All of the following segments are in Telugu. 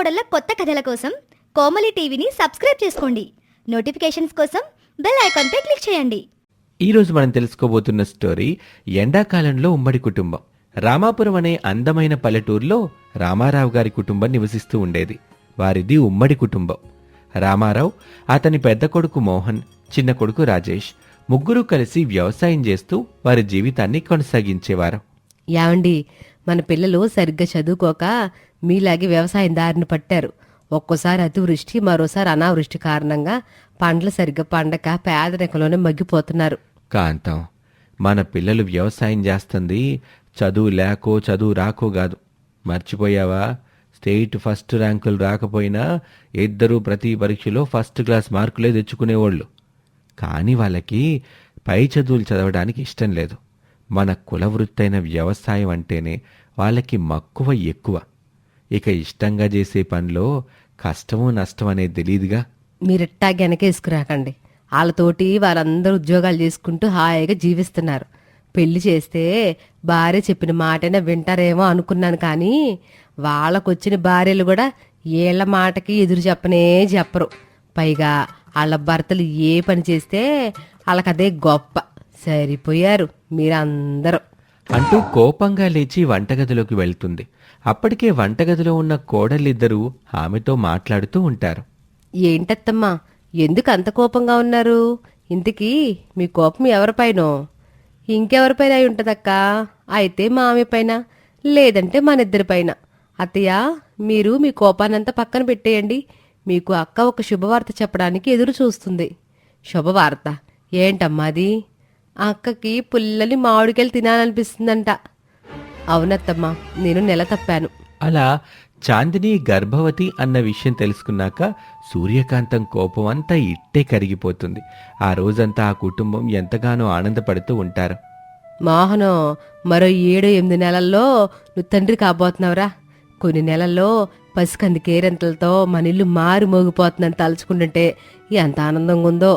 కోడళ్ళ కొత్త కథల కోసం కోమలి టీవీని సబ్స్క్రైబ్ చేసుకోండి. నోటిఫికేషన్స్ కోసం బెల్ ఐకాన్పై క్లిక్ చేయండి. ఈరోజు మనం తెలుసుకోబోతున్న స్టోరీ ఎండాకాలంలో ఉమ్మడి కుటుంబం. రామాపురం అనే అందమైన పల్లెటూరులో రామారావు గారి కుటుంబం నివసిస్తూ ఉండేది. వారిది ఉమ్మడి కుటుంబం. రామారావు అతని పెద్ద కొడుకు మోహన్ చిన్న కొడుకు రాజేష్ ముగ్గురు కలిసి వ్యవసాయం చేస్తూ వారి జీవితాన్ని కొనసాగించేవారు. ఏమండి మన పిల్లలు సరిగ్గా చదువుకోక మీలాగే వ్యవసాయం దారిని పట్టారు. ఒక్కోసారి అతివృష్టి మరోసారి అనావృష్టి కారణంగా పండ్లు సరిగ్గా పండక పేదరికంలోనే మగ్గిపోతున్నారు. కాంతం మన పిల్లలు వ్యవసాయం చేస్తుంది. చదువు లేకో చదువు రాకో కాదు. మర్చిపోయావా? స్టేట్ ఫస్ట్ ర్యాంకులు రాకపోయినా ఇద్దరూ ప్రతి పరీక్షలో ఫస్ట్ క్లాస్ మార్కులే తెచ్చుకునేవాళ్ళు. కానీ వాళ్ళకి పై చదువులు చదవడానికి ఇష్టం లేదు. మన కుల వృత్తైన వ్యవసాయం అంటేనే వాళ్ళకి మక్కువ ఎక్కువ. ఇక ఇష్టంగా చేసే పనిలో కష్టమో నష్టం అనేది తెలియదుగా మీరిట్టా వెనకేసుకురాకండి వాళ్ళతోటి వాళ్ళందరూ ఉద్యోగాలు చేసుకుంటూ హాయిగా జీవిస్తున్నారు. పెళ్ళి చేస్తే భార్య చెప్పిన మాటైనా వింటారేమో అనుకున్నాను కానీ వాళ్ళకొచ్చిన భార్యలు కూడా ఏళ్ళ మాటకి ఎదురు చెప్పనే చెప్పరు. పైగా వాళ్ళ భర్తలు ఏ పని చేస్తే వాళ్ళకదే గొప్ప. సరిపోయారు మీరందరూ. అంటూ కోపంగా లేచి వంటగదిలోకి వెళ్తుంది. అప్పటికే వంటగదిలో ఉన్న కోడలిద్దరూ ఆమెతో మాట్లాడుతూ ఉంటారు. ఏంటత్తమ్మా ఎందుకు అంత కోపంగా ఉన్నారు? ఇంతకీ మీ కోపం ఎవరిపైనో? ఇంకెవరిపైన అయి ఉంటుందక్కా? అయితే మా ఆమె పైన లేదంటే మన ఇద్దరి అత్తయ్య మీరు మీ కోపానంతా పక్కన పెట్టేయండి. మీకు అక్క ఒక శుభవార్త చెప్పడానికి ఎదురు చూస్తుంది. శుభవార్త? ఏంటమ్మా అది? అక్కకి పుల్లని మామిడికాయలు తినాలనిపిస్తుందంట. అవునత్తమ్మా నేను నెల తప్పాను. అలా చాందిని గర్భవతి అన్న విషయం తెలుసుకున్నాక సూర్యకాంతం కోపం అంతా ఇట్టే కరిగిపోతుంది. ఆ రోజంతా ఆ కుటుంబం ఎంతగానో ఆనందపడుతూ ఉంటారు. మోహను మరో ఏడు ఎనిమిది నెలల్లో నువ్వు తండ్రి కాబోతున్నావురా. కొన్ని నెలల్లో పసికంది కేరింతలతో మన ఇల్లు మారు మోగిపోతుందని తలుచుకుంటుంటే ఎంత ఆనందంగా ఉందో.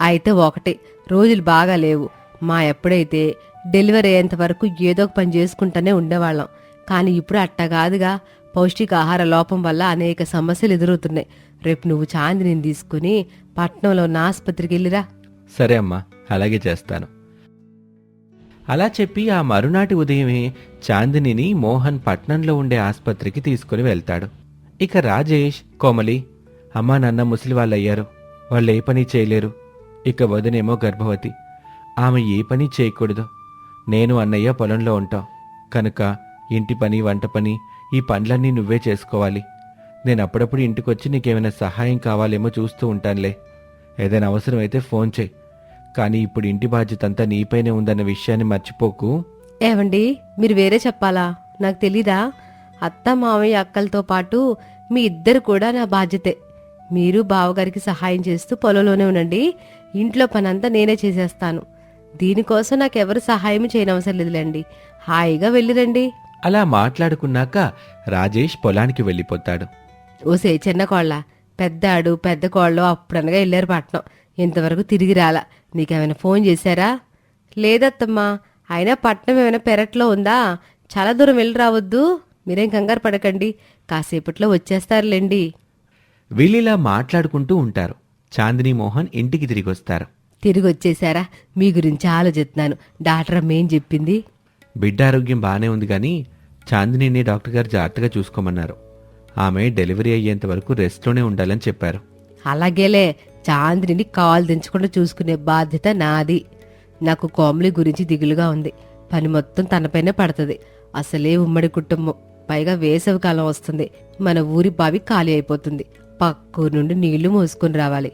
అయితే ఒకటి రోజులు బాగా లేవు. మా ఎప్పుడైతే డెలివరీ అయ్యేంత వరకు ఏదో ఒక పని చేసుకుంటూనే ఉండేవాళ్ళం. కానీ ఇప్పుడు అట్టా కాదుగా. పౌష్టికాహార లోపం వల్ల అనేక సమస్యలు ఎదురవుతున్నాయి. రేపు నువ్వు చాందిని తీసుకుని పట్నంలో ఉన్న ఆసుపత్రికి వెళ్ళిరా. సరే అమ్మా అలాగే చేస్తాను. అలా చెప్పి ఆ మరునాటి ఉదయమే చాందినిని మోహన్ పట్నంలో ఉండే ఆసుపత్రికి తీసుకుని వెళ్తాడు. ఇక రాజేష్ కోమలి అమ్మా నాన్న ముసలి వాళ్ళయ్యారు. వాళ్ళు ఏ పని చేయలేరు. ఇక వదినేమో గర్భవతి. ఆమె ఏ పని చేయకూడదు. నేను అన్నయ్య పొలంలో ఉంటాం. కనుక ఇంటి పని వంట పని ఈ పనులన్నీ నువ్వే చేసుకోవాలి. నేను అప్పుడప్పుడు ఇంటికొచ్చి నీకేమైనా సహాయం కావాలేమో చూస్తూ ఉంటానులే. ఏదైనా అవసరమైతే ఫోన్ చేయి. కానీ ఇప్పుడు ఇంటి బాధ్యత అంతా నీపైనే ఉందన్న విషయాన్ని మర్చిపోకు. ఏవండి మీరు వేరే చెప్పాలా? నాకు తెలీదా? అత్త మామయ్య అక్కలతో పాటు మీ ఇద్దరు కూడా నా బాధ్యతే. మీరు బావగారికి సహాయం చేస్తూ పొలంలోనే ఉండండి. ఇంట్లో పనంతా నేనే చేసేస్తాను. దీనికోసం నాకు ఎవరు సహాయం చేయనవసరం లేదులేండి. హాయిగా వెళ్ళిరండి. అలా మాట్లాడుకున్నాక రాజేష్ పొలానికి వెళ్ళిపోతాడు. ఓసే చిన్న కోళ్ళ. పెద్దాడు పెద్ద కోళ్ళు అప్పుడనగా వెళ్ళారు పట్నం. ఇంతవరకు తిరిగి రాలా. నీకేమైనా ఫోన్ చేశారా? లేదత్తమ్మా. అయినా పట్నం ఏమైనా పెరట్లో ఉందా? చాలా దూరం వెళ్ళి రావద్దు. మీరేం కంగారు పడకండి. కాసేపట్లో వచ్చేస్తారులేండి. వీళ్ళిలా మాట్లాడుకుంటూ ఉంటారు. చాందిని మోహన్ ఇంటికి తిరిగి వస్తారు. తిరిగి వచ్చేసారా మీ గురించి ఆలోచిస్తున్నాను. డాక్టర్ అమ్మ ఏం చెప్పింది? బిడ్డ ఆరోగ్యం బాగానే ఉంది కానీ చాందినిని డాక్టర్ గారు జాగ్రత్తగా చూసుకోమన్నారు. ఆమె డెలివరీ అయ్యేంత వరకు రెస్ట్లోనే ఉండాలని చెప్పారు. అలాగేలే. చాంద్రిని కాలు దించకుండా చూసుకునే బాధ్యత నాది. నాకు కోమలి గురించి దిగులుగా ఉంది. పని మొత్తం తనపైనే పడుతుంది. అసలే ఉమ్మడి కుటుంబం. పైగా వేసవి కాలం వస్తుంది. మన ఊరి బావి ఖాళీ అయిపోతుంది. పక్కూరు నుండి నీళ్ళు మోసుకొని రావాలి.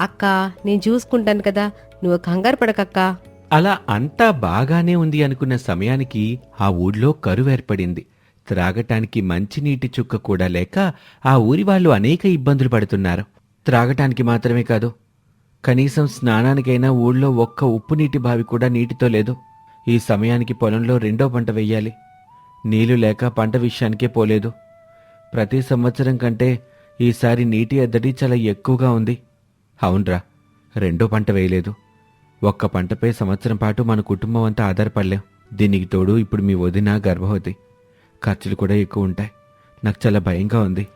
అక్క నేను చూసుకుంటాను కదా. నువ్వు కంగారు పడకక్కా. అలా అంతా బాగానే ఉంది అనుకున్న సమయానికి ఆ ఊళ్ళో కరువు ఏర్పడింది. త్రాగటానికి మంచినీటి చుక్క కూడా లేక ఆ ఊరి వాళ్ళు అనేక ఇబ్బందులు పడుతున్నారు. త్రాగటానికి మాత్రమే కాదు కనీసం స్నానానికైనా ఊళ్ళో ఒక్క ఉప్పు నీటి బావి కూడా నీటితో లేదు. ఈ సమయానికి పొలంలో రెండో పంట వెయ్యాలి నీళ్ళు లేక పంట విషయానికే పోలేదు. ప్రతి సంవత్సరం కంటే ఈసారి నీటి ఎద్దడి చాలా ఎక్కువగా ఉంది. అవునరా రెండో పంట వేయలేదు. ఒక్క పంటపై సంవత్సరం పాటు మన కుటుంబం అంతా ఆధారపడలేం. దీనికి తోడు ఇప్పుడు మీ వదిన గర్భవతి. ఖర్చులు కూడా ఎక్కువ ఉంటాయి. నాకు చాలా భయంగా ఉంది.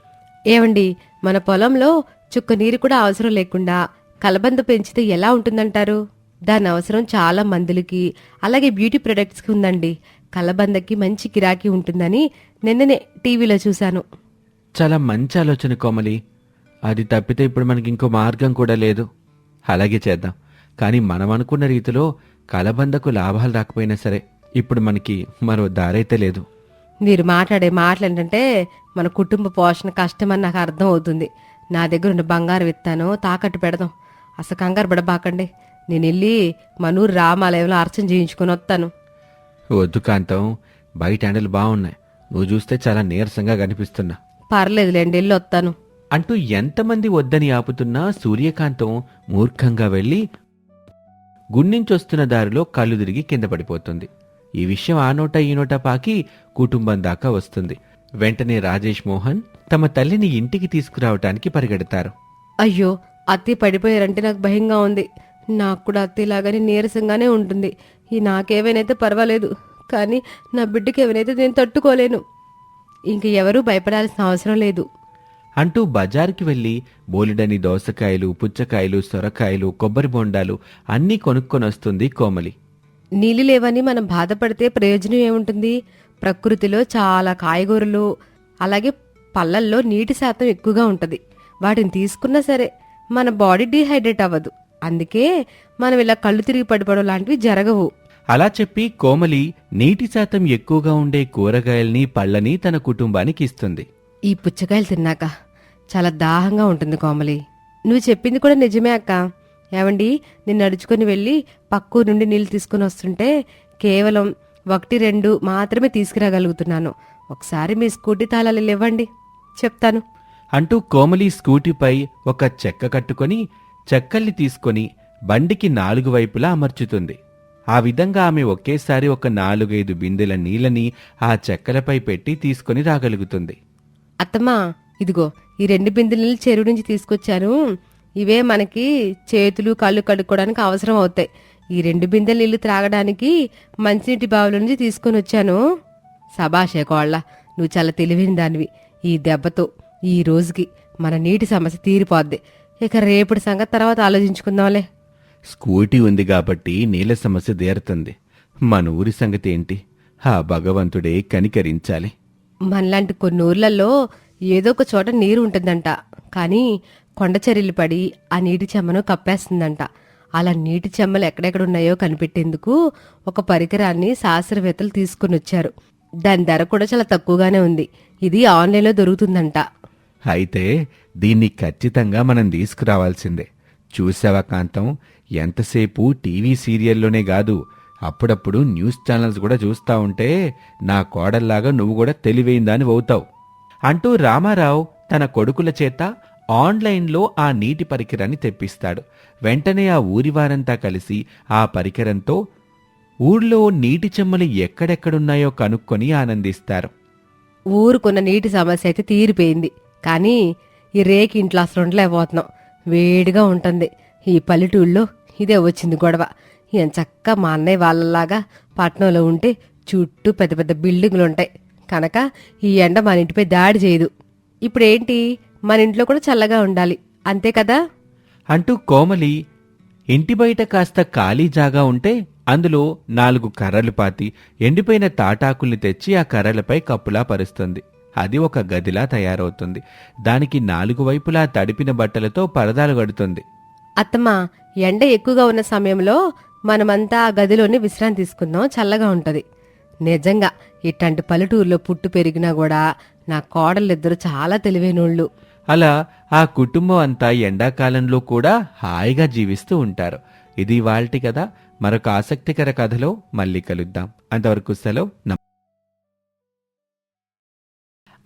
ఏవండి మన పొలంలో చుక్క నీరు కూడా అవసరం లేకుండా కలబంద పెంచితే ఎలా ఉంటుందంటారు? దాని అవసరం చాలా మందులకి అలాగే బ్యూటీ ప్రొడక్ట్స్కి ఉందండి. కలబందకి మంచి గిరాకీ ఉంటుందని నిన్ననే టీవీలో చూశాను. చాలా మంచి ఆలోచన కోమలి. అది తప్పితే ఇప్పుడు మనకి ఇంకో మార్గం కూడా లేదు. అలాగే చేద్దాం. కానీ మనం అనుకున్న రీతిలో కలబందకు లాభాలు రాకపోయినా సరే ఇప్పుడు మనకి మరో దారైతే లేదు. మీరు మాట్లాడే మాటలు ఏంటంటే మన కుటుంబ పోషణ కష్టమని నాకు అర్థం అవుతుంది. నా దగ్గర ఉన్న బంగారు విత్తాను తాకట్టు పెడదాం. అసలు కంగారు పడబాకండి. నేను వెళ్ళి మనూరు రామాలయంలో అర్చన చేయించుకొని వస్తాను. వద్దు కాంతం. బయట ఎండలు బాగున్నాయి. నువ్వు చూస్తే చాలా నీరసంగా కనిపిస్తున్నా. పర్లేదులేండి వెళ్ళి వస్తాను. అంటూ ఎంతమంది వద్దని ఆపుతున్నా సూర్యకాంతం మూర్ఖంగా వెళ్ళి గుండించొస్తున్న దారిలో కళ్ళు తిరిగి కింద పడిపోతుంది. ఈ విషయం ఆ నోట ఈ నోట పాకి కుటుంబం దాకా వస్తుంది. వెంటనే రాజేష్ మోహన్ తమ తల్లిని ఇంటికి తీసుకురావటానికి పరిగెడతారు. అయ్యో అత్తి పడిపోయారంటే నాకు భయంగా ఉంది. నాకు కూడా అత్తిలాగానే నీరసంగానే ఉంటుంది. ఈ నాకేమైనైతే పర్వాలేదు కానీ నా బిడ్డకి ఏమైనా నేను తట్టుకోలేను. ఇంక ఎవరూ భయపడాల్సిన అవసరం లేదు. అంటూ బజారుకి వెళ్ళి బోలెడని దోసకాయలు పుచ్చకాయలు సొరకాయలు కొబ్బరి బొండాలు అన్నీ కొనుక్కొని వస్తుంది కోమలి. నీళ్ళు లేవని మనం బాధపడితే ప్రయోజనం ఏముంటుంది? ప్రకృతిలో చాలా కాయగూరలు అలాగే పళ్ళల్లో నీటి శాతం ఎక్కువగా ఉంటుంది. వాటిని తీసుకున్నా సరే మన బాడీ డీహైడ్రేట్ అవ్వదు. అందుకే మనం ఇలా కళ్ళు తిరిగి పడిపోవడం లాంటివి జరగవు. అలా చెప్పి కోమలి నీటి శాతం ఎక్కువగా ఉండే కూరగాయల్ని పళ్ళని తన కుటుంబానికి ఇస్తుంది. ఈ పుచ్చకాయలు తిన్నాక చాలా దాహంగా ఉంటుంది కోమలి. నువ్వు చెప్పింది కూడా నిజమే అక్క. ఏమండి నేను నడుచుకొని వెళ్ళి పక్కు నుండి నీళ్ళు తీసుకుని వస్తుంటే కేవలం ఒకటి రెండు మాత్రమే తీసుకురాగలుగుతున్నాను. ఒకసారి మీ స్కూటీ తాళాలు ఇవ్వండి చెప్తాను. అంటూ కోమలి స్కూటీపై ఒక చెక్క కట్టుకొని చెక్కల్ని తీసుకొని బండికి నాలుగు వైపులా అమర్చుతుంది. ఆ విధంగా ఆమె ఒకేసారి ఒక నాలుగైదు బిందెల నీళ్ళని ఆ చెక్కలపై పెట్టి తీసుకొని రాగలుగుతుంది. అత్తమ్మా ఇదిగో ఈ రెండు బిందెల నీళ్ళు చెరువు నుంచి తీసుకొచ్చాను. ఇవే మనకి చేతులు కళ్ళు కడుక్కోవడానికి అవసరం అవుతాయి. ఈ రెండు బిందెల నీళ్ళు త్రాగడానికి మంచినీటి బావుల నుంచి తీసుకొని వచ్చాను. సభాషే కోళ్ళ నువ్వు చాలా తెలివైన దానివి. ఈ దెబ్బతో ఈ రోజుకి మన నీటి సమస్య తీరిపోద్ది. ఇక రేపటి సంగతి తర్వాత ఆలోచించుకుందాంలే. స్కూటీ ఉంది కాబట్టి నీళ్ళ సమస్య తీరుతుంది. మన ఊరి సంగతి ఏంటి? ఆ భగవంతుడే కనికరించాలి. మనలాంటి కొన్ని ఊర్లలో ఏదో ఒక చోట నీరు ఉంటుందంట. కానీ కొండ చర్యలు పడి ఆ నీటి చెమ్మను కప్పేస్తుందంట. అలా నీటి చెమ్మలు ఎక్కడెక్కడ ఉన్నాయో కనిపెట్టేందుకు ఒక పరికరాన్ని శాస్త్రవేత్తలు తీసుకుని వచ్చారు. దాని ధర కూడా చాలా తక్కువగానే ఉంది. ఇది ఆన్లైన్లో దొరుకుతుందంట. అయితే దీన్ని ఖచ్చితంగా మనం తీసుకురావాల్సిందే. చూసావా కాంతం? ఎంతసేపు టీవీ సీరియల్లోనే కాదు అప్పుడప్పుడు న్యూస్ ఛానల్స్ కూడా చూస్తా ఉంటే నా కోడల్లాగా నువ్వు కూడా తెలివైందని అవుతావు అంటూ రామారావు తన కొడుకుల చేత ఆన్లైన్లో ఆ నీటి పరికరాన్ని తెప్పిస్తాడు. వెంటనే ఆ ఊరి వారంతా కలిసి ఆ పరికరంతో ఊళ్ళో నీటి చెమ్మలు ఎక్కడెక్కడున్నాయో కనుక్కొని ఆనందిస్తారు. ఊరుకున్న నీటి సమస్య అయితే తీరిపోయింది. కానీ ఈ రేకి ఇంట్లో అసలు ఉండలేకపోతున్నాం. వేడిగా ఉంటుంది. ఈ పల్లెటూళ్ళలో ఇదే వచ్చింది గొడవ. చక్క మా అన్నయ్య వాళ్ళలాగా పట్నంలో ఉంటే చుట్టూ పెద్ద పెద్ద బిల్డింగులు ఉంటాయి. కనుక ఈ ఎండ మన ఇంటిపై దాడి చేయదు. ఇప్పుడేంటి మన ఇంట్లో కూడా చల్లగా ఉండాలి. అంతే కదా? అంటూ కోమలి ఇంటి బయట కాస్త ఖాళీ జాగా ఉంటే అందులో నాలుగు కర్రలు పాతి ఎండిపోయిన తాటాకుల్ని తెచ్చి ఆ కర్రలపై కప్పులా పరుస్తుంది. అది ఒక గదిలా తయారవుతుంది. దానికి నాలుగు వైపులా తడిపిన బట్టలతో పరదాలు కడుతుంది. అత్తమ్మా ఎండ ఎక్కువగా ఉన్న సమయంలో మనమంతా ఆ గదిలోనే విశ్రాంతి తీసుకుందాం. చల్లగా ఉంటుంది. నిజంగా ఇట్లాంటి పల్లెటూరులో పుట్టు పెరిగినా కూడా నా కోడలిద్దరు చాలా తెలివైనోళ్ళు. అలా ఆ కుటుంబం అంతా ఎండాకాలంలో కూడా హాయిగా జీవిస్తూ ఉంటారు. ఇది వాళ్ళటి కదా మరొక ఆసక్తికర కథలో మళ్ళీ కలుద్దాం. అంతవరకు సెలవు.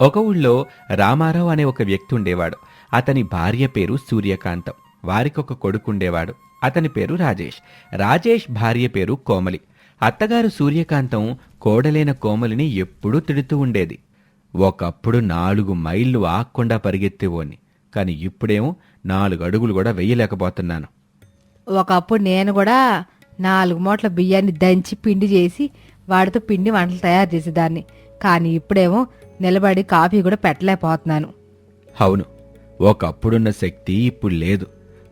ఒక ఊళ్ళో రామారావు అనే ఒక వ్యక్తి ఉండేవాడు. అతని భార్య పేరు సూర్యకాంతం. వారికొక కొడుకుండేవాడు. అతని పేరు రాజేష్. రాజేష్ భార్య పేరు కోమలి. అత్తగారు సూర్యకాంతం కోడలైన కోమలిని ఎప్పుడూ తిడుతూ ఉండేది. ఒకప్పుడు నాలుగు మైళ్ళు ఆక్కుండా పరిగెత్తేవోని కానీ ఇప్పుడేమో నాలుగు అడుగులు కూడా వెయ్యలేకపోతున్నాను. ఒకప్పుడు నేను కూడా నాలుగు మూట్ల బియ్యాన్ని దంచి పిండి చేసి వాటితో పిండి వంటలు తయారు చేసేదాన్ని. కానీ ఇప్పుడేమో నిలబడి కాఫీ కూడా పెట్టలేకపోతున్నాను. అవును. ఒకప్పుడున్న శక్తి ఇప్పుడు లేదు.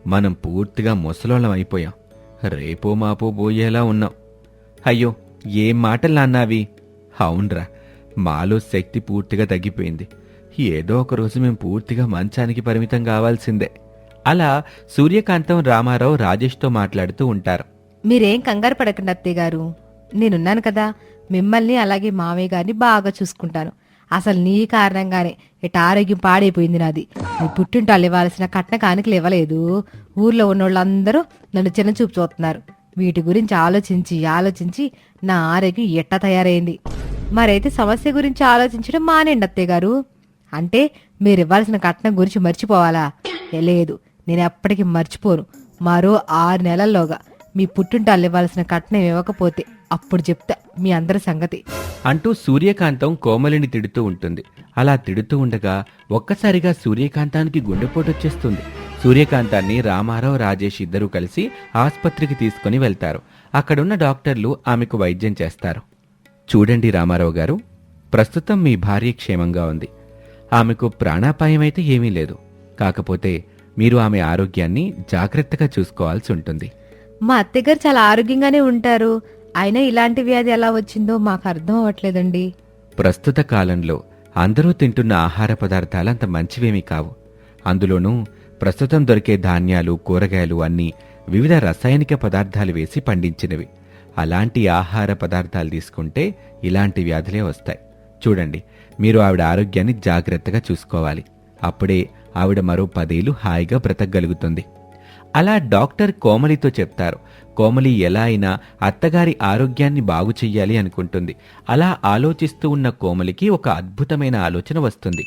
మనం పూర్తిగా ముసలోళ్ళం అయిపోయాం. రేపో మాపో పోయేలా ఉన్నాం. అయ్యో ఏం మాటలు అన్నావి? అవునరా మాలో శక్తి పూర్తిగా తగ్గిపోయింది. ఏదో ఒక రోజు మేము పూర్తిగా మంచానికి పరిమితం కావాల్సిందే. అలా సూర్యకాంతం రామారావు రాజేష్తో మాట్లాడుతూ ఉంటారు. మీరేం కంగారు పడకండి అత్తయ్య గారు. నేనున్నాను కదా మిమ్మల్ని అలాగే మావయ్య గారిని బాగా చూసుకుంటాను. అసలు నీ కారణంగానే ఇట ఆరోగ్యం పాడైపోయింది నాది. నీ పుట్టింటాళ్ళు ఇవ్వాల్సిన కట్న కానుకలు ఇవ్వలేదు ఊర్లో ఉన్న వాళ్ళందరూ నన్ను చిన్న చూపు చూస్తున్నారు. వీటి గురించి ఆలోచించి ఆలోచించి నా ఆరోగ్యం ఎట్ట తయారైంది? మరైతే సమస్య గురించి ఆలోచించడం మానేండి అత్తయ్య గారు. అంటే మీరు ఇవ్వాల్సిన కట్నం గురించి మర్చిపోవాలా? లేదు. నేను ఎప్పటికీ మర్చిపోను. మరో ఆరు నెలల్లోగా మీ పుట్టింటాళ్ళు ఇవ్వాల్సిన కట్నం ఇవ్వకపోతే అప్పుడు చెప్తా. మీ అందరి సంగతి. అంటూ సూర్యకాంతం కోమలిని తిడుతూ ఉంటుంది. అలా తిడుతూ ఉండగా ఒక్కసారిగా సూర్యకాంతానికి గుండెపోటు వచ్చేస్తుంది సూర్యకాంతాన్ని రామారావు రాజేష్ ఇద్దరూ కలిసి ఆస్పత్రికి తీసుకుని వెళ్తారు. అక్కడున్న డాక్టర్లు ఆమెకు వైద్యం చేస్తారు. చూడండి రామారావు గారు ప్రస్తుతం మీ భార్య క్షేమంగా ఉంది. ఆమెకు ప్రాణాపాయమైతే ఏమీ లేదు. కాకపోతే మీరు ఆమె ఆరోగ్యాన్ని జాగ్రత్తగా చూసుకోవాల్సి ఉంటుంది. మా అత్తగారు చాలా ఆరోగ్యంగానే ఉంటారు. అయినా ఇలాంటి వ్యాధి ఎలా వచ్చిందో మాకు అర్థం అవ్వట్లేదండి. ప్రస్తుత కాలంలో అందరూ తింటున్న ఆహార పదార్థాలు అంత మంచివేమీ కావు. అందులోనూ ప్రస్తుతం దొరికే ధాన్యాలు కూరగాయలు అన్నీ వివిధ రసాయనిక పదార్థాలు వేసి పండించినవి. అలాంటి ఆహార పదార్థాలు తీసుకుంటే ఇలాంటి వ్యాధులే వస్తాయి. చూడండి మీరు ఆవిడ ఆరోగ్యాన్ని జాగ్రత్తగా చూసుకోవాలి. అప్పుడే ఆవిడ మరో పదేళ్ళు హాయిగా బ్రతకగలుగుతుంది. అలా డాక్టర్ కోమలితో చెప్తారు. కోమలి ఎలా అయినా అత్తగారి ఆరోగ్యాన్ని బాగు చెయ్యాలి అనుకుంటుంది. అలా ఆలోచిస్తూ ఉన్న కోమలికి ఒక అద్భుతమైన ఆలోచన వస్తుంది.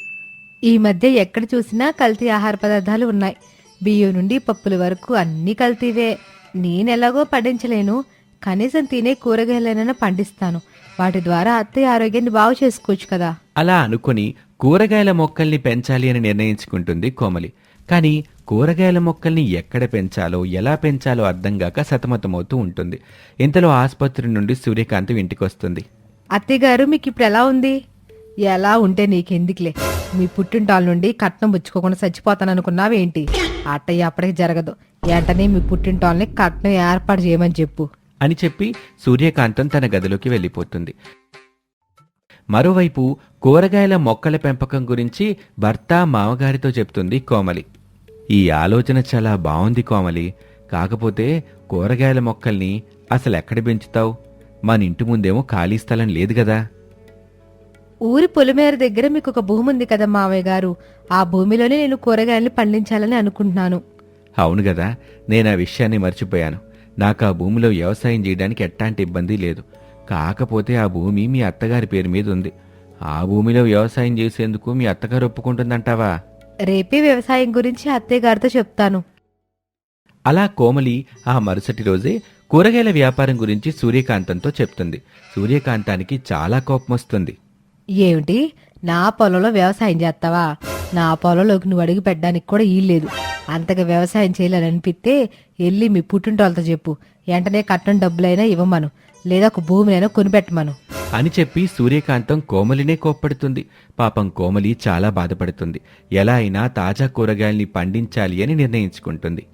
ఈ మధ్య ఎక్కడ చూసినా కల్తీ ఆహార పదార్థాలు ఉన్నాయి. బియ్యం నుండి పప్పుల వరకు అన్ని కల్తీవే. నేనెలాగో పండించలేను. కనీసం తినే కూరగాయలైనా పండిస్తాను. వాటి ద్వారా అత్తయ్య ఆరోగ్యాన్ని బాగు చేసుకోవచ్చు కదా. అలా అనుకుని కూరగాయల మొక్కల్ని పెంచాలి అని నిర్ణయించుకుంటుంది కోమలి. కానీ కూరగాయల మొక్కల్ని ఎక్కడ పెంచాలో ఎలా పెంచాలో అర్థం కాక సతమతమవుతూ ఉంటుంది. ఇంతలో ఆసుపత్రి నుండి సూర్యకాంతం ఇంటికొస్తుంది. అత్తయ్య గారు మీకు ఇప్పుడు ఎలా ఉంది? ఎలా ఉంటే నీకెందుకులే? మీ పుట్టింటాల నుండి కట్నం పుచ్చుకోకుండా చచ్చిపోతాననుకున్నావేంటి? అట్టయ్య అప్పటికి జరగదు. వెంటనే మీ పుట్టింటాల్ని కట్నం ఏర్పాటు చేయమని చెప్పు. అని చెప్పి సూర్యకాంతం తన గదిలోకి వెళ్ళిపోతుంది. మరోవైపు కూరగాయల మొక్కల పెంపకం గురించి భర్త మామగారితో చెప్తుంది కోమలి. ఈ ఆలోచన చాలా బాగుంది కోమలి. కాకపోతే కూరగాయల మొక్కల్ని అసలు ఎక్కడ పెంచుతావు? మన ఇంటి ముందేమో ఖాళీ స్థలం లేదు కదా ఊరి పొలిమేర దగ్గర మీకు ఒక భూమి ఉంది కదా మావయ్య గారు. ఆ భూమిలోనే నేను కూరగాయల్ని పండించాలని అనుకుంటున్నాను. అవును కదా నేను ఆ విషయాన్ని మర్చిపోయాను. నాకు ఆ భూమిలో వ్యవసాయం చేయడానికి ఎట్లాంటి ఇబ్బంది లేదు. కాకపోతే ఆ భూమి మీ అత్తగారి పేరు మీద ఉంది ఆ భూమిలో వ్యవసాయం చేసేందుకు మీ అత్తగారు ఒప్పుకుంటుందంటావా? రేపే వ్యవసాయం గురించి అత్తయ్య గారితో చెప్తాను. అలా కోమలి ఆ మరుసటి రోజే కూరగాయల వ్యాపారం గురించి సూర్యకాంతంతో చెప్తుంది. సూర్యకాంతానికి చాలా కోపం వస్తుంది. ఏమిటి? నా పొలంలో వ్యవసాయం చేస్తావా? నా పొలంలోకి నువ్వు అడుగు పెట్టడానికి కూడా ఈల్లేదు అంతగా వ్యవసాయం చేయాలనిపిస్తే వెళ్ళి మీ పుట్టింటోళ్ళతో చెప్పు. వెంటనే కట్నం డబ్బులైనా ఇవ్వమను. లేదా ఒక భూమినైనా కొనిపెట్టమను. అని చెప్పి సూర్యకాంతం కోమలినే కోప్పడుతుంది. పాపం కోమలి చాలా బాధపడుతుంది. ఎలా అయినా తాజా కూరగాయల్ని పండించాలి అని నిర్ణయించుకుంటుంది.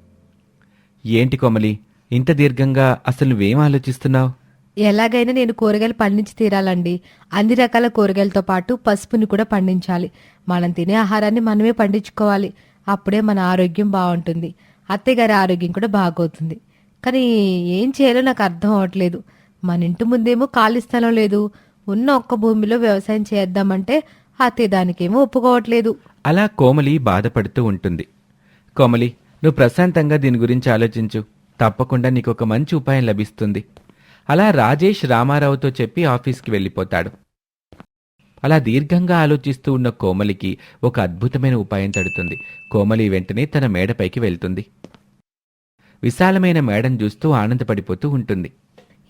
ఏంటి కోమలి? ఇంత దీర్ఘంగా అసలు నువ్వేం ఆలోచిస్తున్నావు? ఎలాగైనా నేను కూరగాయలు పండించి తీరాలండి. అన్ని రకాల కూరగాయలతో పాటు పసుపుని కూడా పండించాలి. మనం తినే ఆహారాన్ని మనమే పండించుకోవాలి. అప్పుడే మన ఆరోగ్యం బాగుంటుంది. అత్తయ్య గారి ఆరోగ్యం కూడా బాగవుతుంది కానీ ఏం చేయాలో నాకు అర్థం అవ్వట్లేదు. మన ఇంటి ముందేమో ఖాళీ స్థలం లేదు. ఉన్న ఒక్క భూమిలో వ్యవసాయం చేద్దామంటే అతే దానికేమో ఒప్పుకోవట్లేదు. అలా కోమలి బాధపడుతూ ఉంటుంది. కోమలి నువ్వు ప్రశాంతంగా దీని గురించి ఆలోచించు. తప్పకుండా నీకు ఒక మంచి ఉపాయం లభిస్తుంది. అలా రాజేష్ రామారావుతో చెప్పి ఆఫీస్కి వెళ్ళిపోతాడు. అలా దీర్ఘంగా ఆలోచిస్తూ ఉన్న కోమలికి ఒక అద్భుతమైన ఉపాయం తడుతుంది. కోమలి వెంటనే తన మేడపైకి వెళ్తుంది. విశాలమైన మేడను చూస్తూ ఆనందపడిపోతూ ఉంటుంది.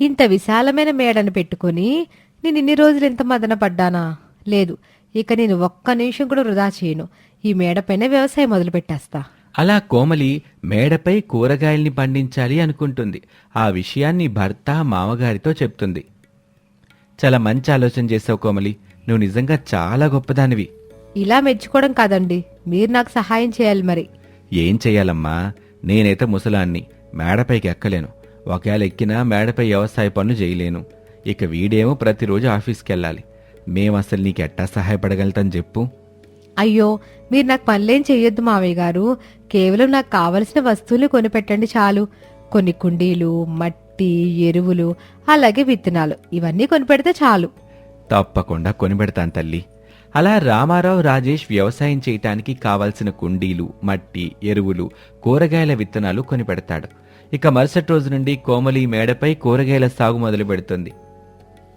ఇంత విశాలమైన మేడను పెట్టుకొని నేను ఇన్ని రోజులు ఎంత మదన పడ్డానా? లేదు. ఇక నేను ఒక్క నిమిషం కూడా వృధా చేయను. ఈ మేడపైన వ్యవసాయం మొదలు పెట్టేస్తా అలా కోమలి మేడపై కూరగాయల్ని పండించాలి అనుకుంటుంది. ఆ విషయాన్ని భర్త మామగారితో చెప్తుంది. చాలా మంచి ఆలోచన చేసావు కోమలి. నువ్వు నిజంగా చాలా గొప్పదానివి. ఇలా మెచ్చుకోవడం కాదండి. మీరు నాకు సహాయం చేయాలి మరి. ఏం చెయ్యాలమ్మా నేనైతే ముసలాన్ని. మేడపైకి ఎక్కలేను. ఒకవేళ ఎక్కినా మేడపై వ్యవసాయ పనులు చేయలేను ఇక వీడేమో ప్రతిరోజు ఆఫీస్కి వెళ్ళాలి మేము అసలు నీకు ఎట్టా సహాయపడగలుగుతాం చెప్పు. అయ్యో మీరు నాకు పనులేం చెయ్యొద్దు మావయ్య గారు. కేవలం నాకు కావలసిన వస్తువులు కొనిపెట్టండి చాలు. కొన్ని కుండీలు మట్టి ఎరువులు అలాగే విత్తనాలు ఇవన్నీ కొనిపెడితే చాలు. తప్పకుండా కొనిపెడతాను తల్లి. అలా రామారావు రాజేష్ వ్యవసాయం చేయటానికి కావాల్సిన కుండీలు మట్టి ఎరువులు కూరగాయల విత్తనాలు కొనిపెడతాడు. ఇక మరుసటి రోజు నుండి కోమలి మేడపై కూరగాయల సాగు మొదలు పెడుతుంది.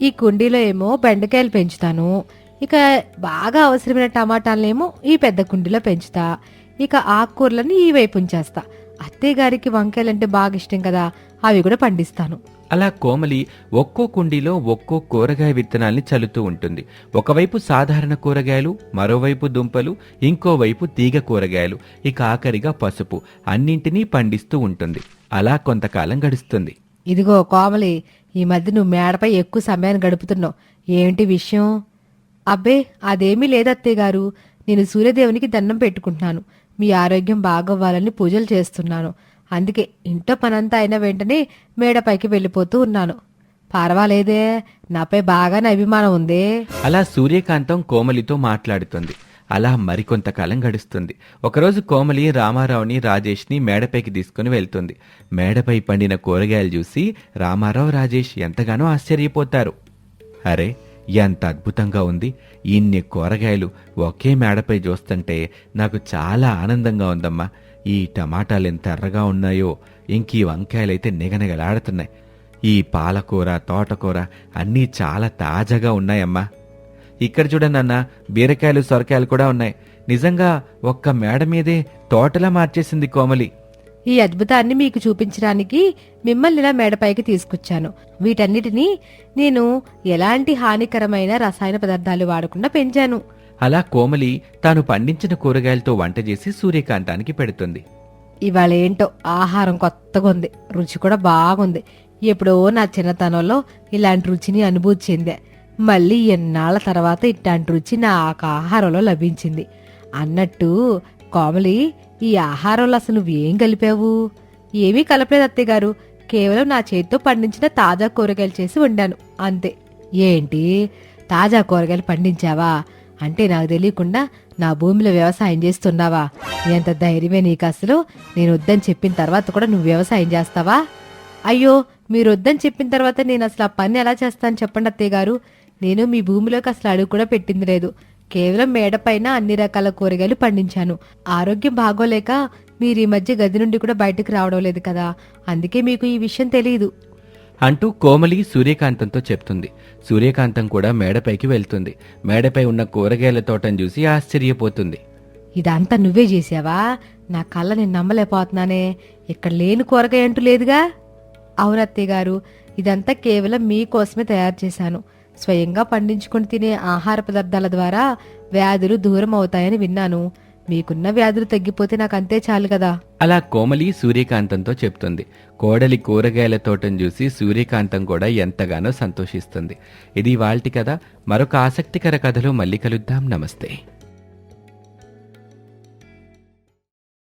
ఈ కుండీలో ఏమో బెండకాయలు పెంచుతాను. ఇక బాగా అవసరమైన టమాటాలనేమో ఈ పెద్ద కుండీలో పెంచుతా. ఇక ఆకుకూరలను ఈ వైపు ఉంచేస్తా అత్తయ్య గారికి వంకాయలంటే బాగా ఇష్టం కదా అవి కూడా పండిస్తాను. అలా కోమలి ఒక్కో కుండీలో ఒక్కో కూరగాయ విత్తనాల్ని చల్లుతూ ఉంటుంది. ఒకవైపు సాధారణ కూరగాయలు మరోవైపు దుంపలు ఇంకోవైపు తీగ కూరగాయలు ఇక ఆఖరిగా పసుపు. అన్నింటినీ పండిస్తూ ఉంటుంది. అలా కొంతకాలం గడుస్తుంది. ఇదిగో కోమలి ఈ మధ్య నువ్వు మేడపై ఎక్కువ సమయాన్ని గడుపుతున్నావు. ఏమిటి విషయం? అబ్బే అదేమీ లేదు అత్తయ్య గారు నేను సూర్యదేవునికి దండం పెట్టుకుంటున్నాను. మీ ఆరోగ్యం బాగవ్వాలని పూజలు చేస్తున్నాను. అందుకే ఇంట్లో పనంతా అయిన వెంటనే మేడపైకి వెళ్ళిపోతూ ఉన్నాను. పర్వాలేదే నాపై బాగానే అభిమానం ఉందే. అలా సూర్యకాంతం కోమలితో మాట్లాడుతుంది. అలా మరికొంతకాలం గడుస్తుంది. ఒకరోజు కోమలి రామారావుని రాజేష్ని మేడపైకి తీసుకుని వెళ్తుంది. మేడపై పండిన కూరగాయలు చూసి రామారావు రాజేష్ ఎంతగానో ఆశ్చర్యపోతారు. అరే ఎంత అద్భుతంగా ఉంది. ఇన్ని కూరగాయలు ఒకే మేడపై చూస్తుంటే నాకు చాలా ఆనందంగా ఉందమ్మా. ఈ టమాటాలు ఎంత ఎర్రగా ఉన్నాయో ఇంక ఈ వంకాయలైతే నిగనిగలాడుతున్నాయి. ఈ పాలకూర తోటకూర అన్నీ చాలా తాజాగా ఉన్నాయమ్మా. ఇక్కడ చూడండి అన్న బీరకాయలు సొరకాయలు కూడా ఉన్నాయి. నిజంగా ఒక్క మేడ మీదే తోటలా మార్చేసింది కోమలి. ఈ అద్భుతాన్ని మీకు చూపించడానికి మిమ్మల్ని ఇలా మేడపైకి తీసుకొచ్చాను. వీటన్నిటినీ నేను ఎలాంటి హానికరమైన రసాయన పదార్థాలు వాడకుండా పెంచాను. అలా కోమలి తాను పండించిన కూరగాయలతో వంట చేసి సూర్యకాంతానికి పెడుతుంది. ఇవాళ ఏంటో ఆహారం కొత్తగా ఉంది. రుచి కూడా బాగుంది. ఎప్పుడో నా చిన్నతనంలో ఇలాంటి రుచిని అనుభూతి చెందా. మళ్ళీ ఎన్నాళ్ళ తర్వాత ఇట్లాంటి రుచి నాకు ఆహారంలో లభించింది. అన్నట్టు కోమలి ఈ ఆహారంలో అసలు నువ్వేం కలిపావు? ఏమీ కలపలేదు అత్తయ్యగారు. కేవలం నా చేతితో పండించిన తాజా కూరగాయలు చేసి వండాను. అంతే. ఏంటి? తాజా కూరగాయలు పండించావా? అంటే నాకు తెలియకుండా నా భూమిలో వ్యవసాయం చేస్తున్నావా? ఎంత ధైర్యమే నీకు అసలు? నేను వద్దని చెప్పిన తర్వాత కూడా నువ్వు వ్యవసాయం చేస్తావా? అయ్యో మీరు వద్దని చెప్పిన తర్వాత నేను అసలు ఆ పని ఎలా చేస్తాను చెప్పండి అత్తయ్య గారు నేను మీ భూమిలోకి అసలు అడుగు కూడా పెట్టింది లేదు. కేవలం మేడపైన అన్ని రకాల కూరగాయలు పండించాను. ఆరోగ్యం బాగోలేక మీరు ఈ మధ్య గది నుండి కూడా బయటకు రావడం లేదు కదా. అందుకే మీకు ఈ విషయం తెలియదు అంటూ కోమలి సూర్యకాంతంతో చెప్తుంది. సూర్యకాంతం కూడా మేడపైకి వెళ్తుంది. మేడపై ఉన్న కూరగాయల తోటను చూసి ఆశ్చర్యపోతుంది. ఇదంతా నువ్వే చేసావా నా కళ్ళ నేను నమ్మలేకపోతున్నానే. ఇక్కడ లేని కూరగాయ అంటూ లేదుగా? అవునత్తయ్య గారు ఇదంతా కేవలం మీకోసమే తయారు చేశాను. స్వయంగా పండించుకొని తినే ఆహార పదార్థాల ద్వారా వ్యాధులు దూరం అవుతాయని విన్నాను. మీకున్న వ్యాధులు తగ్గిపోతే నాకు అంతే చాలు కదా. అలా కోమలి సూర్యకాంతంతో చెప్తుంది. కోడలి కూరగాయల తోటను చూసి సూర్యకాంతం కూడా ఎంతగానో సంతోషిస్తుంది. ఇది వాల్టి కథ. మరొక ఆసక్తికర కథలో మళ్ళీ కలుద్దాం. నమస్తే.